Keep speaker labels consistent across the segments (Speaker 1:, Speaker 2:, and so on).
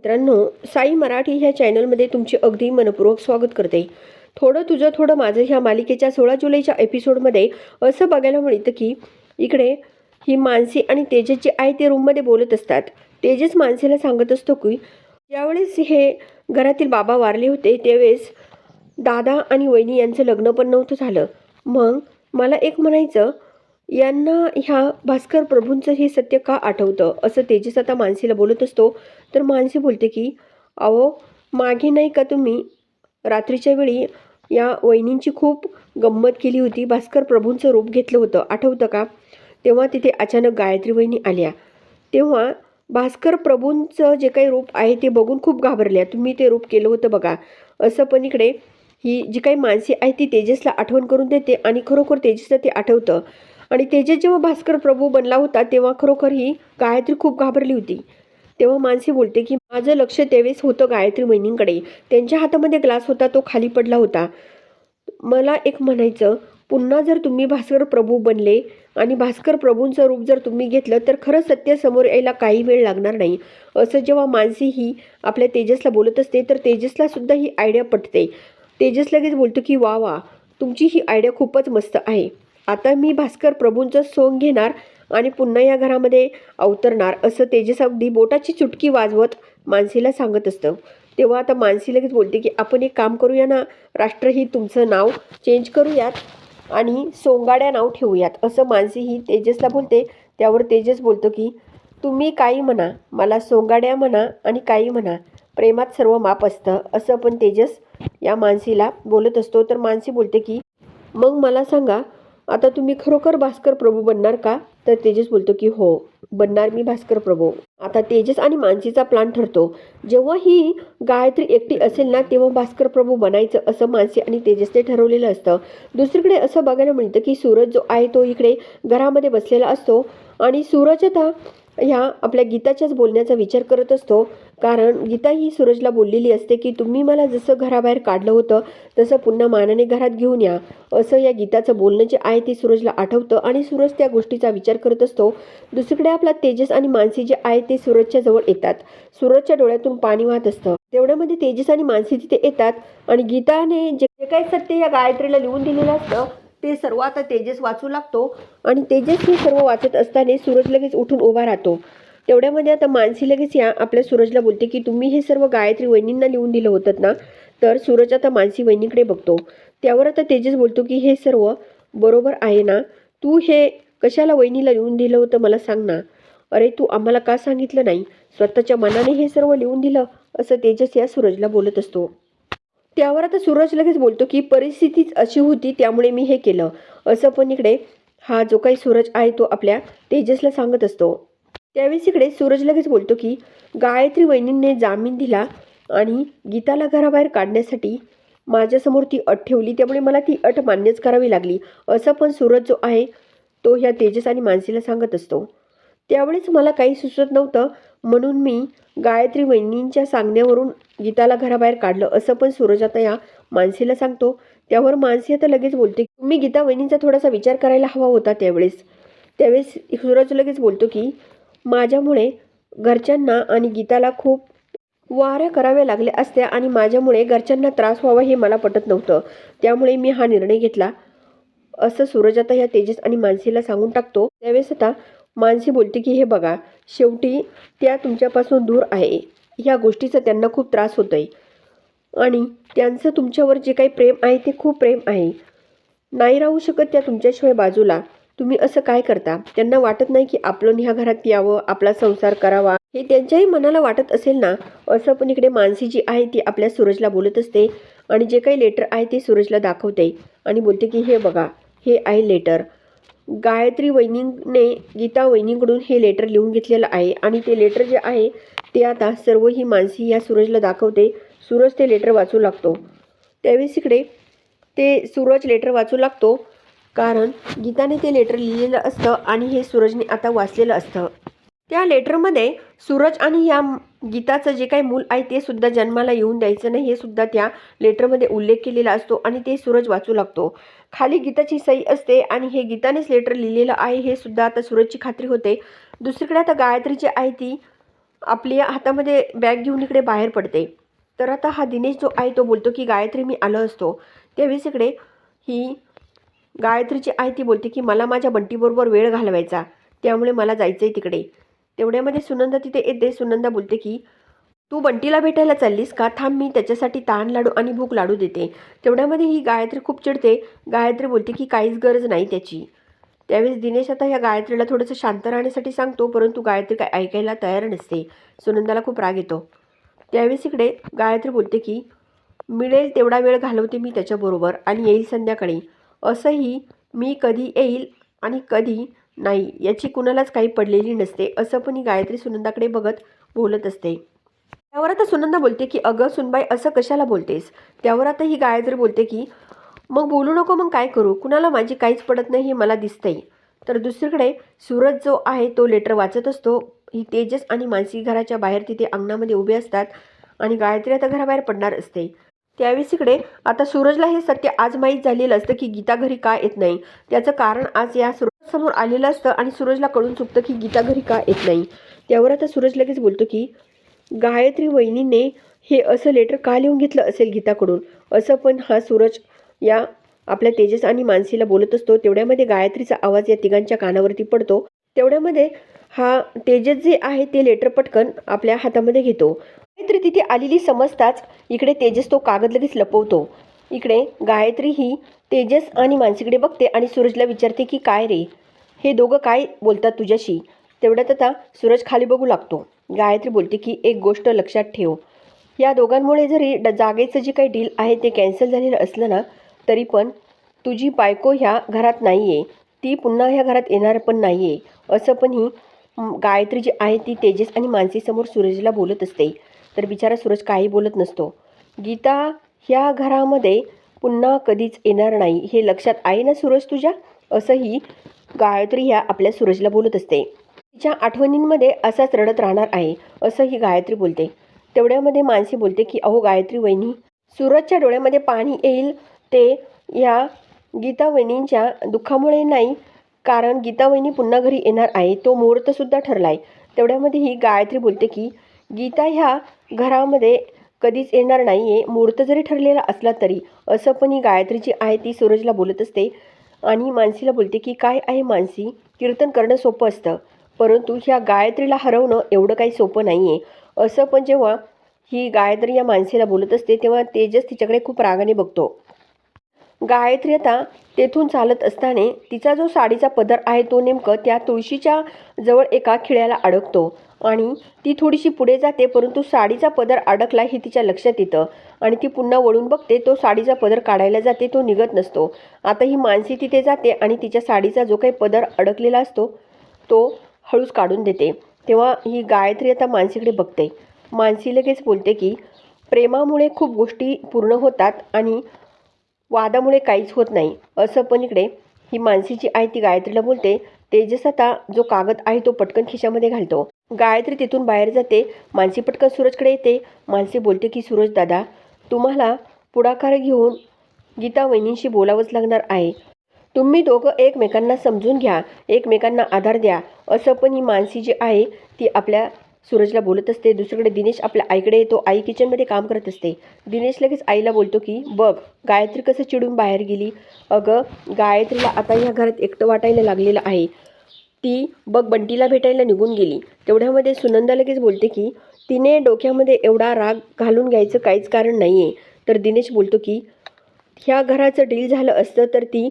Speaker 1: मित्रांनो साई मराठी ह्या चॅनलमध्ये तुमचे अगदी मनपूर्वक स्वागत करते. थोडं तुझं थोडं माझं ह्या मालिकेच्या सोळा जुलैच्या एपिसोडमध्ये असं बघायला मिळतं की इकडे ही मानसी आणि तेजस जे आहे ते रूममध्ये बोलत असतात. तेजस मानसीला सांगत असतो की ज्यावेळेस हे घरातील बाबा वारले होते त्यावेळेस दादा आणि वहिनी यांचं लग्न पण नव्हतं झालं. मग मला एक म्हणायचं यांना ह्या भास्कर प्रभूंचं हे सत्य का आठवतं? असं तेजस आता मानसीला बोलत असतो. तर मानसी बोलते की अहो मागे नाही का तुम्ही रात्रीच्या वेळी या वहिनींची खूप गंमत केली होती? भास्कर प्रभूंचं रूप घेतलं होतं. आठवतं का? तेव्हा तिथे अचानक गायत्री वहिनी आल्या. तेव्हा भास्कर प्रभूंचं जे काही रूप आहे ते बघून खूप घाबरल्या. तुम्ही ते रूप केलं होतं बघा. असं पण इकडे ही जी काही माणसे आहे ती तेजसला आठवण करून देते आणि खरोखर तेजसला ते आठवतं. आणि तेजे जेव्हा भास्कर प्रभू बनला होता तेव्हा खरोखर ही गायत्री खूप घाबरली होती. तेव्हा मानसी बोलते की माझं लक्ष तेवेस होतं गायत्री वहिनींकडे. त्यांच्या हातामध्ये ग्लास होता तो खाली पडला होता. मला एक म्हणायचं पुन्हा जर तुम्ही भास्कर प्रभू बनले आणि भास्कर प्रभूंचं रूप जर तुम्ही घेतलं तर खरं सत्य समोर यायला काही वेळ लागणार नाही. असं जेव्हा मानसी ही आपल्या तेजसला बोलत असते तर तेजसला सुद्धा ही आयडिया पटते. तेजस लगेच बोलतो की वा वा तुमची ही आयडिया खूपच मस्त आहे. आता मी भास्कर प्रभूंचं सोंग घेणार आणि पुन्हा या घरामध्ये अवतरणार असं तेजस अगदी बोटाची चुटकी वाजवत मानसीला सांगत असतं. तेव्हा आता मानसी लगेच बोलते की आपण एक काम करूया ना राष्ट्रही तुमचं नाव चेंज करूयात आणि सोंगाड्या नाव ठेवूयात असं मानसी ही तेजसला बोलते. त्यावर तेजस बोलतो की तुम्ही काही म्हणा मला सोंगाड्या म्हणा आणि काही म्हणा प्रेमात सर्व माप असतं असं पण तेजस या मानसीला बोलत असतो. तर मानसी बोलते की मग मला सांगा आता तुम्ही खरोखर भास्कर प्रभू बनणार का? तर तेजस बोलतो की हो बनणार मी भास्कर प्रभू. आता तेजस आणि मानसीचा प्लान ठरतो. जेव्हा ही गायत्री एकटी असेल ना तेव्हा भास्कर प्रभू बनायचं असं मानसी आणि तेजसने ठरवलेलं असतं. दुसरीकडे असं बघायला मिळतं की सूरज जो आहे तो इकडे घरामध्ये बसलेला असतो आणि सूरज आता ह्या आपल्या गीताच्याच बोलण्याचा विचार करत असतो. कारण गीता ही सूरजला बोललेली असते की तुम्ही मला जसं घराबाहेर काढलं होतं तसं पुन्हा मानाने घरात घेऊन या. असं या गीताचं बोलणं जे आहे ते सूरजला आठवतं आणि सूरज त्या गोष्टीचा विचार करत असतो. दुसरीकडे आपला तेजस आणि मानसी जे आहे ते सूरजच्या जवळ येतात. सूरजच्या डोळ्यातून पाणी वाहत असतं. तेवढ्यामध्ये तेजस आणि मानसी तिथे येतात आणि गीताने जे जे काही सत्य या गायत्रीला लिहून दिलेलं असतं ते सर्व आता तेजस वाचू लागतो आणि तेजस हे सर्व वाचत असताना सूरज लगेच उठून उभा राहतो. तेवढ्यामध्ये आता मानसी लगेच या आपल्या सूरजला बोलते की तुम्ही हे सर्व गायत्री वहिनींना लिहून दिलं होतं ना? तर सूरज आता मानसी वहिनीकडे बघतो. त्यावर आता तेजस बोलतो की हे सर्व बरोबर आहे ना? तू हे कशाला वहिनीला लिहून दिलं होतं मला सांग ना? अरे तू आम्हाला का सांगितलं नाही? स्वतःच्या मनाने हे सर्व लिहून दिलं असं तेजस या सूरजला बोलत असतो. त्यावर आता सूरज लगेच बोलतो की परिस्थितीच अशी होती त्यामुळे मी हे केलं. असं पण इकडे हा जो काही सूरज आहे तो आपल्या तेजसला सांगत असतो. त्यावेळेस इकडे सूरज लगेच बोलतो की गायत्री वहिनींनी जामीन दिला आणि गीताला घराबाहेर काढण्यासाठी माझ्यासमोर ती अट ठेवली त्यामुळे मला ती अट मान्यच करावी लागली. असं पण सूरज जो आहे तो ह्या तेजस आणि मानसीला सांगत असतो. त्यावेळेस मला काही सुचत नव्हतं म्हणून मी गायत्री वहिनींच्या सांगण्यावरून गीताला घराबाहेर काढलं. असं पण सूरज आता या मानसीला सांगतो. त्यावर मानसी आता लगेच बोलते मी गीता वहिनींचा थोडासा विचार करायला हवा होता त्यावेळेस. त्यावेळेस सूरज लगेच बोलतो की माझ्यामुळे घरच्यांना आणि गीताला खूप वाऱ्या कराव्या लागल्या असत्या आणि माझ्यामुळे घरच्यांना त्रास व्हावा हे मला पटत नव्हतं. त्यामुळे मी हा निर्णय घेतला. असं सूरज आता ह्या तेजस आणि मानसीला सांगून टाकतो. त्यावेळेस आता मानसी बोलते की हे बघा शेवटी त्या तुमच्यापासून दूर आहे. ह्या गोष्टीचा त्यांना खूप त्रास होतो आहे आणि त्यांचं तुमच्यावर जे काही प्रेम आहे ते खूप प्रेम आहे. नाही राहू शकत त्या तुमच्याशिवाय बाजूला. तुम्ही असं काय करता? त्यांना वाटत नाही की आपलं ह्या घरात यावं आपला संसार करावा. हे त्यांच्याही मनाला वाटत असेल ना? असं पण इकडे मानसी जी आहे ती आपल्या सूरजला बोलत असते. आणि जे काही लेटर आहे ते सूरजला दाखवते. आणि बोलते की हे बघा हे आहे लेटर गायत्री वहिनीने गीता वहिनीकडून हे लेटर लिहून घेतलेलं आहे आणि ते लेटर जे आहे ते आता सर्व ही मानसी या सूरजला दाखवते. सूरज ते लेटर वाचू लागतो. त्यावेळेस इकडे ते सूरज लेटर वाचू लागतो कारण गीताने ते लेटर लिहिलेलं असतं आणि हे सूरजने आता वाचलेलं असतं. त्या लेटरमध्ये सूरज आणि या गीताचं जे काही मूल आहे ते सुद्धा जन्माला येऊन द्यायचं नाही हे सुद्धा त्या लेटरमध्ये उल्लेख केलेला असतो आणि ते सूरज वाचू लागतो. खाली गीताची सही असते आणि हे गीतानेच लेटर लिहिलेलं आहे हे सुद्धा आता सूरजची खात्री होते. दुसरीकडे आता गायत्री जी आहे ती आपल्या हातामध्ये बॅग घेऊन इकडे बाहेर पडते. तर आता हा दिनेश जो आहे तो बोलतो की गायत्री मी आलो असतो. त्यावेळेस इकडे ही गायत्रीची आई ती बोलते की मला माझ्या बंटीबरोबर वेळ घालवायचा. त्यामुळे मला जायचं आहे तिकडे. तेवढ्यामध्ये सुनंदा तिथे येते सुनंदा बोलते की तू बंटीला भेटायला चाललीस का? थांब मी त्याच्यासाठी ताण लाडू आणि भूक लाडू देते. तेवढ्यामध्ये ही गायत्री खूप चिडते. गायत्री बोलते की काहीच गरज नाही त्याची. त्यावेळेस दिनेश आता ह्या गायत्रीला थोडंसं शांत राहण्यासाठी सांगतो परंतु गायत्री काय ऐकायला तयार नसते. सुनंदाला खूप राग येतो. त्यावेळेस इकडे गायत्री बोलते की मिळेल तेवढा वेळ घालवते मी त्याच्याबरोबर आणि येईल संध्याकाळी. असंही मी कधी येईल आणि कधी नाही याची कुणालाच काही पडलेली नसते असं पण ही गायत्री सुनंदाकडे बघत बोलत असते. त्यावर आता सुनंदा बोलते की अगं सुनबाई असं कशाला बोलतेस? त्यावर आता ही गायत्री बोलते की मग बोलू नको मग काय करू? कुणाला माझी काहीच पडत नाही हे मला दिसतंय. तर दुसरीकडे सूरज जो आहे तो लेटर वाचत असतो. ही तेजस आणि मानसी घराच्या बाहेर तिथे अंगणामध्ये उभे असतात आणि गायत्री आता घराबाहेर पडणार असते. त्यावेळेस इकडे आता सूरजला हे सत्य आज माहीत झालेलं असतं की गीता घरी का येत नाही. त्याचं कारण आज या समोर आलेलं असतं आणि सूरजला कळून चुकतं की गीता घरी का येत नाही. त्यावर आता सूरज लगेच बोलतो की गायत्री वहिनीने हे असं लेटर का लिहून घेतलं असेल गीताकडून? असं पण हा सूरज या आपल्या तेजस आणि मानसीला बोलत असतो. तेवढ्यामध्ये गायत्रीचा आवाज या तिघांच्या कानावरती पडतो. तेवढ्यामध्ये हा तेजस जे आहे ते लेटर पटकन आपल्या हातामध्ये घेतो. गायत्री तिथे आलेली समजताच इकडे तेजस तो कागद लगेच लपवतो. इकडे गायत्री ही तेजस आणि मानसीकडे बघते आणि सूरजला विचारते की काय रे? हे दोघं काय बोलतात तुझ्याशी? तेवढ्यात आता सूरज खाली बघू लागतो. गायत्री बोलते की एक गोष्ट लक्षात ठेव. या दोघांमुळे जरी ड जागेचं जे काही डील आहे ते कॅन्सल झालेलं असलं ना तरी पण तुझी बायको ह्या घरात नाही आहे ती पुन्हा ह्या घरात येणार पण नाही आहे असं पण ही गायत्री जी आहे ती तेजस आणि मानसीसमोर सूरजला बोलत असते. तर बिचारा सूरज काही बोलत नसतो. गीता ह्या घरामध्ये पुन्हा कधीच येणार नाही हे लक्षात आहे ना सूरज तुझ्या? असंही गायत्री ह्या आपल्या सूरजला बोलत असते. तिच्या आठवणींमध्ये असाच रडत राहणार आहे असं ही गायत्री बोलते. तेवढ्यामध्ये मानसी बोलते की अहो गायत्री वहिनी सूरजच्या डोळ्यामध्ये पाणी येईल ते या गीता वहिनींच्या दुःखामुळे नाही कारण गीता वहिनी पुन्हा घरी येणार आहे तो मुहूर्तसुद्धा ठरला आहे तेवढ्यामध्ये ही गायत्री बोलते की गीता ह्या घरामध्ये कधीच येणार नाही आहे मुहूर्त जरी ठरलेला असला तरी. असं पण ही गायत्री जी आहे ती सूरजला बोलत असते. आणि मानसीला बोलते की काय आहे मानसी? कीर्तन करणं सोपं असतं. परंतु ह्या गायत्रीला हरवणं एवढं काही सोपं नाही आहे असं पण जेव्हा ही गायत्री या माणसेला बोलत असते तेव्हा तेजस तिच्याकडे खूप रागाने बघतो. गायत्री आता तेथून चालत असताना तिचा जो साडीचा पदर आहे तो नेमकं त्या तुळशीच्या जवळ एका खिळ्याला अडकतो. आणि ती थोडीशी पुढे जाते परंतु साडीचा पदर अडकला हे तिच्या लक्षात येतं. आणि ती पुन्हा वळून बघते तो साडीचा पदर काढायला जाते तो निघत नसतो. आता ही मानसी तिथे जाते आणि तिच्या साडीचा जो काही पदर अडकलेला असतो तो हळूच काढून देते. तेव्हा ही गायत्री आता मानसीकडे बघते. मानसी लगेच बोलते की प्रेमामुळे खूप गोष्टी पूर्ण होतात आणि वादामुळे काहीच होत नाही. असं पण इकडे ही मानसीची आई ती गायत्रीला बोलते. तेजस आता जो कागद आहे तो पटकन खिशामध्ये घालतो. गायत्री तिथून बाहेर जाते. मानसी पटकन सूरजकडे येते. मानसी बोलते की सूरज दादा तुम्हाला पुढाकार घेऊन गीता वहिनींशी बोलावंच लागणार आहे. तुम्ही दोघं एकमेकांना समजून घ्या एकमेकांना आधार द्या. असं पण ही मानसी जी आहे ती आपल्या सूरजला बोलत असते. दुसरीकडे दिनेश आपल्या आईकडे येतो. आई किचनमध्ये काम करत असते. दिनेश लगेच आईला बोलतो की बघ गायत्री कसं चिडून बाहेर गेली. अगं गायत्रीला आता ह्या घरात एकटं वाटायला लागलेलं आहे. ती बघ बंटीला भेटायला निघून गेली. तेवढ्यामध्ये सुनंदा लगेच बोलते की तिने डोक्यामध्ये एवढा राग घालून घ्यायचं काहीच कारण नाही आहे तर दिनेश बोलतो की ह्या घराचं डील झालं असतं तर ती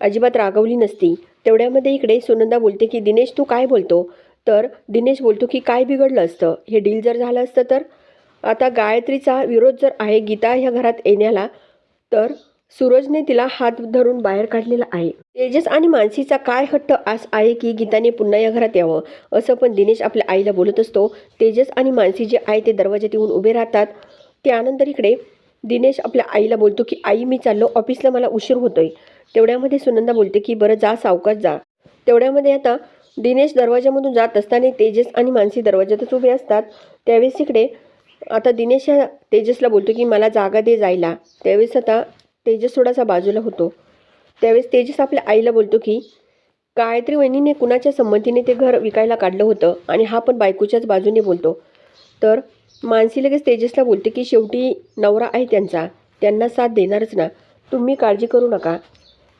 Speaker 1: अजिबात रागवली नसती. तेवढ्यामध्ये इकडे सुनंदा बोलते की दिनेश तू काय बोलतो? तर दिनेश बोलतो की काय बिघडलं असतं? हे डील जर झालं असतं तर? आता गायत्रीचा विरोध जर आहे गीता ह्या घरात येण्याला तर सूरजने तिला हात धरून बाहेर काढलेला आहे. तेजस आणि मानसीचा काय हट्ट आस आहे की गीताने पुन्हा या घरात यावं? असं पण दिनेश आपल्या आईला बोलत असतो. तेजस आणि मानसी जे आहे ते दरवाज्यात येऊन उभे राहतात. त्यानंतर इकडे दिनेश आपल्या आईला बोलतो की आई मी चाललो. ऑफिसला मला उशीर होतोय. तेवढ्यामध्ये सुनंदा बोलते की बरं जा सावकाश जा. तेवढ्यामध्ये आता दिनेश दरवाजामधून जात असताना तेजस आणि मानसी दरवाजातच उभे असतात. त्यावेळेस इकडे आता दिनेश या तेजसला बोलतो की मला जागा दे जायला. त्यावेळेस आता तेजस थोडासा बाजूला होतो. त्यावेळेस तेजस आपल्या आईला बोलतो की गायत्री वहिनीने कुणाच्या संमतीने ते घर विकायला काढलं होतं आणि हा पण बायकोच्याच बाजूने बोलतो. तर मानसी लगेच तेजसला बोलते की शेवटी नवरा आहे त्यांचा. त्यांना साथ देणारच ना. तुम्ही काळजी करू नका.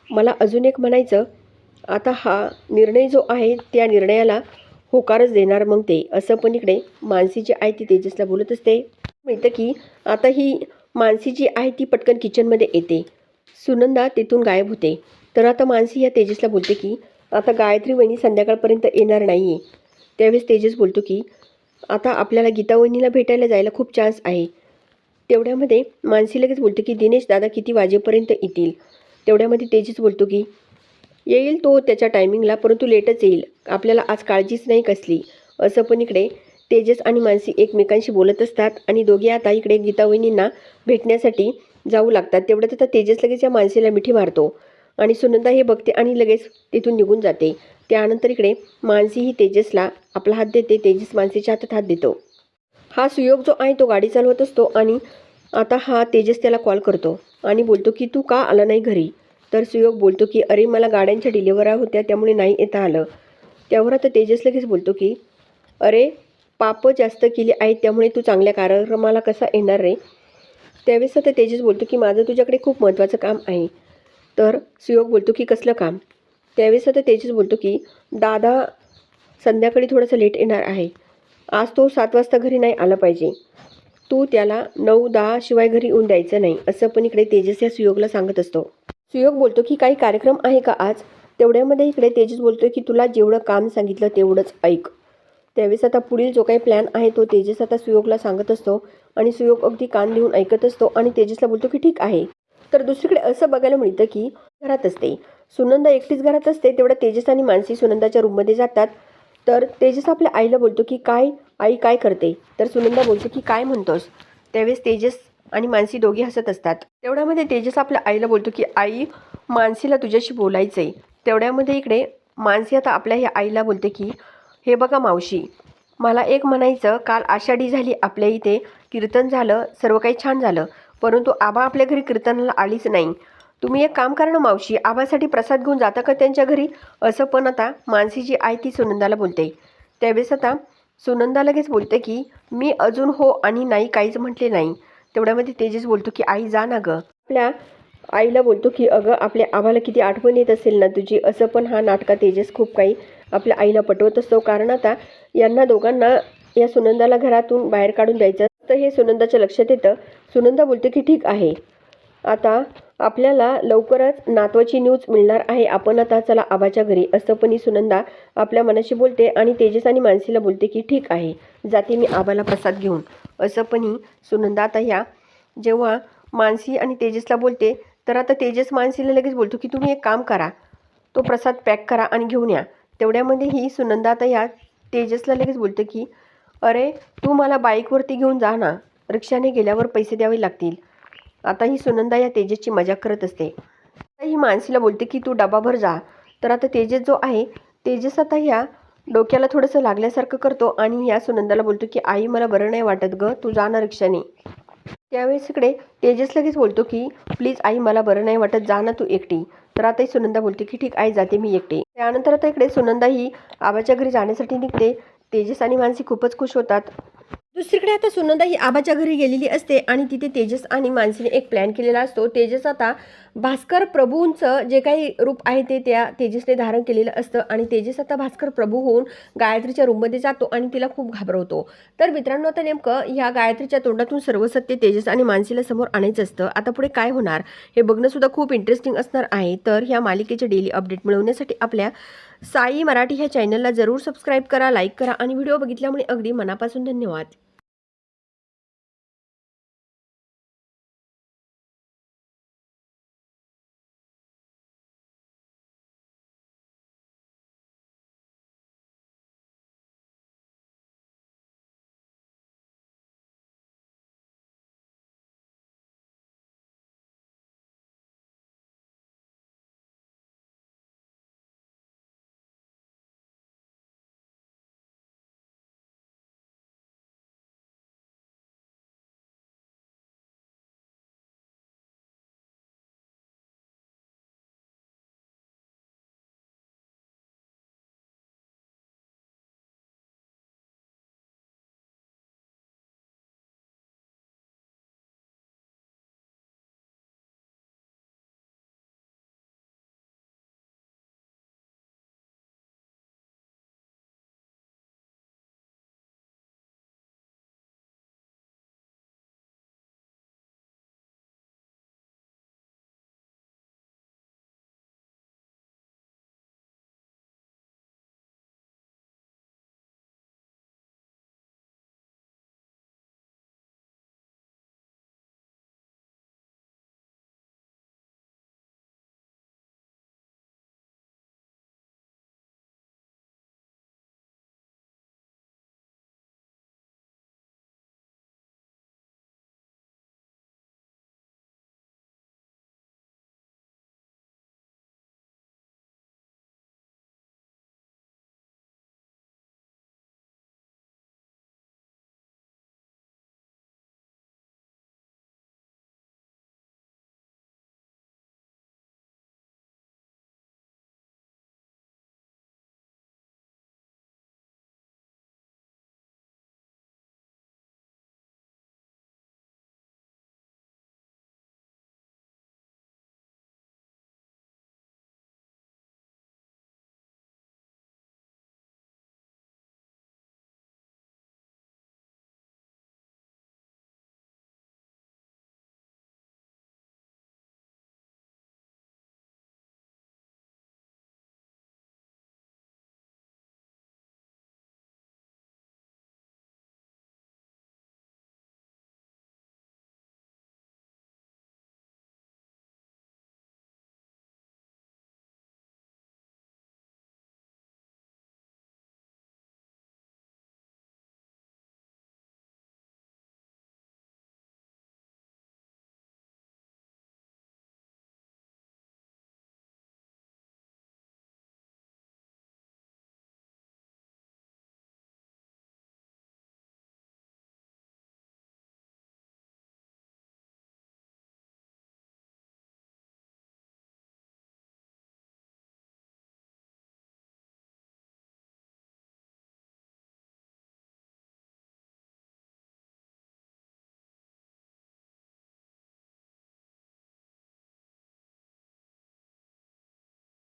Speaker 1: मला अजून एक म्हणायचं. आता हा निर्णय जो आहे त्या निर्णयाला होकारच देणार मग ते. असं पण इकडे मानसी जी आहे ती तेजसला बोलत असते. मिळतं की आता ही मानसी जी आहे ती पटकन किचनमध्ये येते. सुनंदा तिथून गायब होते. तर आता मानसी या तेजसला बोलते की आता गायत्री वहिनी संध्याकाळपर्यंत येणार नाही आहे त्यावेळेस तेजस बोलतो की आता आपल्याला गीता वहिनीला भेटायला जायला खूप चान्स आहे. तेवढ्यामध्ये मानसी लगेच बोलते की दिनेश दादा किती वाजेपर्यंत येतील? तेवढ्यामध्ये तेजस बोलतो की येईल तो त्याच्या टायमिंगला परंतु लेटच येईल. आपल्याला आज काळजीच नाही कसली. असं पण इकडे तेजस आणि मानसी एकमेकांशी बोलत असतात आणि दोघे आता इकडे गीतावहिनींना भेटण्यासाठी जाऊ लागतात. तेवढ्यात आता तेजस लगेच या मानसीला मिठी मारतो आणि सुनंदा हे बघते आणि लगेच तिथून निघून जाते. त्यानंतर इकडे मानसी ही तेजसला आपला हात देते. तेजस मानसीच्या हातात हात देतो. हा सुयोग जो आहे तो गाडी चालवत असतो आणि आता हा तेजस त्याला कॉल करतो आणि बोलतो की तू का आला नाही घरी? तर सुयोग बोलतो की अरे मला गाड्यांच्या डिलिव्हऱ्या होत्या त्यामुळे नाही येता आलं. त्यावर आता तेजस लगेच बोलतो की अरे पापं जास्त केली आहेत त्यामुळे तू चांगल्या कार्यक्रमाला कसा येणार रे? त्यावेळेस आता तेजस बोलतो की माझं तुझ्याकडे खूप महत्त्वाचं काम आहे. तर सुयोग बोलतो की कसलं काम? त्यावेळेस आता तेजस बोलतो की दादा संध्याकाळी थोडंसं लेट येणार आहे. आज तो सात वाजता घरी नाही आला पाहिजे. तू त्याला नऊ दहा शिवाय घरी येऊन द्यायचं नाही असं पण इकडे तेजस या सुयोगला सांगत असतो. सुयोग बोलतो की काही कार्यक्रम आहे का आज? तेवढ्यामध्ये इकडे तेजस बोलतो की तुला जेवढं काम सांगितलं तेवढंच ऐक. त्यावेळेस आता पुढील जो काही प्लॅन आहे तो तेजस आता सुयोगला सांगत असतो आणि सुयोग अगदी कान देऊन ऐकत असतो आणि तेजसला बोलतो की ठीक आहे. तर दुसरीकडे असं बघायला मिळतं की घरात असते. सुनंदा एकटीच घरात असते तेवढा तेजस आणि मानसी सुनंदाच्या रूममध्ये जातात. तर तेजस आपल्या आईला बोलतो की काय? आई काय करते? तर सुनंदा बोलतो की काय म्हणतोस? त्यावेळेस तेजस आणि मानसी दोघे हसत असतात. तेवढ्यामध्ये तेजस आपल्या आईला बोलतो की आई मानसीला तुझ्याशी बोलायचं आहे तेवढ्यामध्ये इकडे मानसी आता आपल्या ह्या आईला बोलते की हे बघा मावशी मला एक म्हणायचं काल आषाढी झाली आपल्या इथे कीर्तन झालं सर्व काही छान झालं परंतु आबा आपल्या घरी कीर्तनाला आलीच नाही. तुम्ही एक काम करा ना मावशी आबासाठी प्रसाद घेऊन जाता का त्यांच्या घरी? असं पण आता मानसी जी आहे ती सुनंदाला बोलते. त्यावेळेस आता सुनंदा लगेच बोलते की मी अजून हो आणि नाही काहीच म्हटले नाही. तेवढ्यामध्ये तेजस बोलतो की आई जा ना गं. आपल्या आईला बोलतो की अगं आपल्या आम्हाला किती आठवण येत असेल ना तुझी. असं पण हा नाटका तेजस खूप काही आपल्या आईला पटवत असतो. कारण आता यांना दोघांना या सुनंदाला घरातून बाहेर काढून द्यायचं तर हे सुनंदाच्या लक्षात येतं. सुनंदा बोलते की ठीक आहे. आता आपल्याला लवकरच नातवाची न्यूज मिळणार आहे. आपण आता चला आबाच्या घरी. असं पण ही सुनंदा आपल्या मनाशी बोलते आणि तेजस आणि मानसीला बोलते की ठीक आहे. जाते मी आबाला प्रसाद घेऊन. असं पण ही सुनंदा आता ह्या जेव्हा मानसी आणि तेजसला बोलते तर आता तेजस मानसीला लगेच बोलतो की तुम्ही एक काम करा. तो प्रसाद पॅक करा आणि घेऊन या. तेवढ्यामध्ये म्हणजे ही सुनंदा आता ह्या तेजसला लगेच बोलते की अरे तू मला बाईकवरती घेऊन जा ना. रिक्षाने गेल्यावर पैसे द्यावे लागतील. आता ही सुनंदा या तेजसची मजाक करत असते. आता ही मानसीला बोलते की तू डबाभर जा. तर आता तेजस जो आहे तेजस आता ह्या डोक्याला थोडंसं लागल्यासारखं करतो आणि ह्या सुनंदाला बोलतो की आई मला बरं नाही वाटत गं. तू जा ना रिक्षाने. त्यावेळेस इकडे तेजस लगेच बोलतो की प्लीज आई मला बरं नाही वाटत जा ना तू एकटी. तर आताही सुनंदा बोलते की ठीक आहे जाते मी एकटी. त्यानंतर आता इकडे सुनंदा ही आबाच्या घरी जाण्यासाठी निघते. तेजस आणि मानसी खूपच खुश होतात. दुसरीकडे आता सुनंदा ही आबाच्या घरी गेलेली असते आणि तिथे तेजस आणि मानसीने एक प्लॅन केलेला असतो. तेजस आता भास्कर प्रभूंचं जे काही रूप आहे ते त्या तेजसने धारण केलेलं असतं आणि तेजस आता भास्कर प्रभू होऊन गायत्रीच्या रूममध्ये जातो आणि तिला खूप घाबरवतो. तर मित्रांनो आता नेमकं ह्या गायत्रीच्या तोंडातून सर्व सत्य तेजस आणि मानसीला समोर आणायचं असतं. आता पुढे काय होणार? हे बघणंसुद्धा खूप इंटरेस्टिंग असणार आहे. तर ह्या मालिकेचे डेली अपडेट मिळवण्यासाठी आपल्या साई मराठी ह्या चॅनलला जरूर सबस्क्राईब करा लाईक करा आणि व्हिडिओ बघितल्यामुळे अगदी मनापासून धन्यवाद.